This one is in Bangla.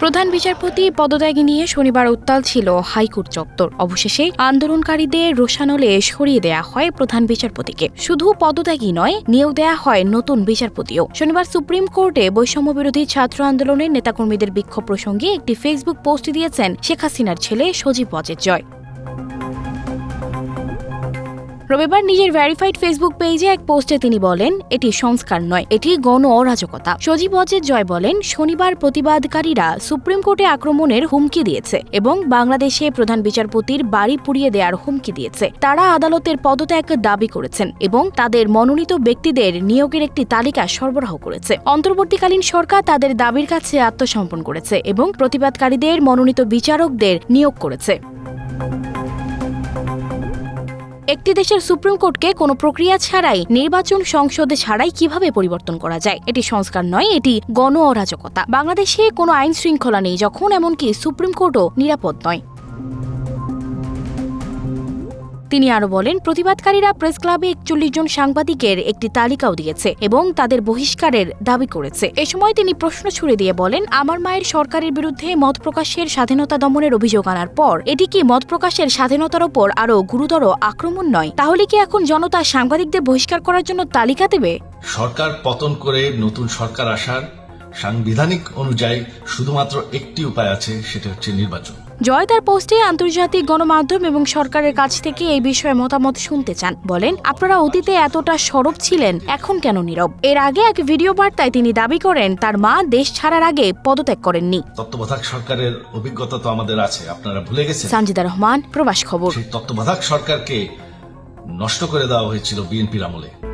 প্রধান বিচারপতি পদত্যাগী নিয়ে শনিবার উত্তাল ছিল হাইকোর্ট চত্বর। অবশেষে আন্দোলনকারীদের রোশানলে সরিয়ে দেয়া হয় প্রধান বিচারপতিকে। শুধু পদত্যাগই নয়, নিয়োগ দেয়া হয় নতুন বিচারপতিও। শনিবার সুপ্রিম কোর্টে বৈষম্য বিরোধী ছাত্র আন্দোলনের নেতাকর্মীদের বিক্ষোভ প্রসঙ্গে একটি ফেসবুক পোস্ট দিয়েছেন শেখ হাসিনার ছেলে সজীব ওয়াজেদ জয়। রবিবার নিজের ভেরিফাইড ফেসবুক পেজে এক পোস্টে তিনি বলেন, এটি সংস্কার নয়, এটি গণ অরাজকতা। সজীব অজের জয় বলেন, শনিবার প্রতিবাদকারীরা সুপ্রিম কোর্টে আক্রমণের হুমকি দিয়েছে এবং বাংলাদেশে প্রধান বিচারপতির বাড়ি পুড়িয়ে দেওয়ার হুমকি দিয়েছে। তারা আদালতের পদত্যাগ দাবি করেছেন এবং তাদের মনোনীত ব্যক্তিদের নিয়োগের একটি তালিকা সরবরাহ করেছে। অন্তর্বর্তীকালীন সরকার তাদের দাবির কাছে আত্মসমর্পণ করেছে এবং প্রতিবাদকারীদের মনোনীত বিচারকদের নিয়োগ করেছে। একটি দেশের সুপ্রিম কোর্টকে কোনো প্রক্রিয়া ছাড়াই, নির্বাচন সংসদে ছাড়াই কীভাবে পরিবর্তন করা যায়? এটি সংস্কার নয়, এটি গণ অরাজকতা বাংলাদেশে কোনো আইন শৃঙ্খলা নেই যখন, এমনকি সুপ্রিম কোর্টও নিরাপদ নয়। তিনি আরও বলেন, প্রতিবাদকারীরা প্রেস ক্লাবে একচল্লিশ জন সাংবাদিকের একটি তালিকাও দিয়েছে এবং তাদের বহিষ্কারের দাবি করেছে। এ সময় তিনি প্রশ্ন ছুড়ে দিয়ে বলেন, আমার মায়ের সরকারের বিরুদ্ধে মত প্রকাশের স্বাধীনতা দমনের অভিযোগ আনার পর, এটি কি মত প্রকাশের স্বাধীনতার ওপর আরও গুরুতর আক্রমণ নয়? তাহলে কি এখন জনতা সাংবাদিকদের বহিষ্কার করার জন্য তালিকা দেবে? সরকার পতন করে নতুন সরকার আসার সাংবিধানিক অনুযায়ী শুধুমাত্র একটি উপায় আছে সেটা হচ্ছে নির্বাচন। জয় তার পোস্টে আন্তর্জাতিক গণমাধ্যম এবং সরকারের কাছ থেকে এই বিষয়ে মতামত শুনতে চান। বলেন আপনারা অতীতে এতটা সরব ছিলেন এখন কেন নীরব? এর আগে এক ভিডিও বার্তায় তিনি দাবি করেন তার মা দেশ ছাড়ার আগে পদত্যাগ করেননি। তত্ত্বাবধায়ক সরকারের অভিজ্ঞতা তো আমাদের আছে আপনারা ভুলে গেছেন। সানজিদা রহমান প্রবাস খবর। সেই তত্ত্বাবধায়ক সরকারকে নষ্ট করে দেওয়া হয়েছিল বিএনপির আমলে।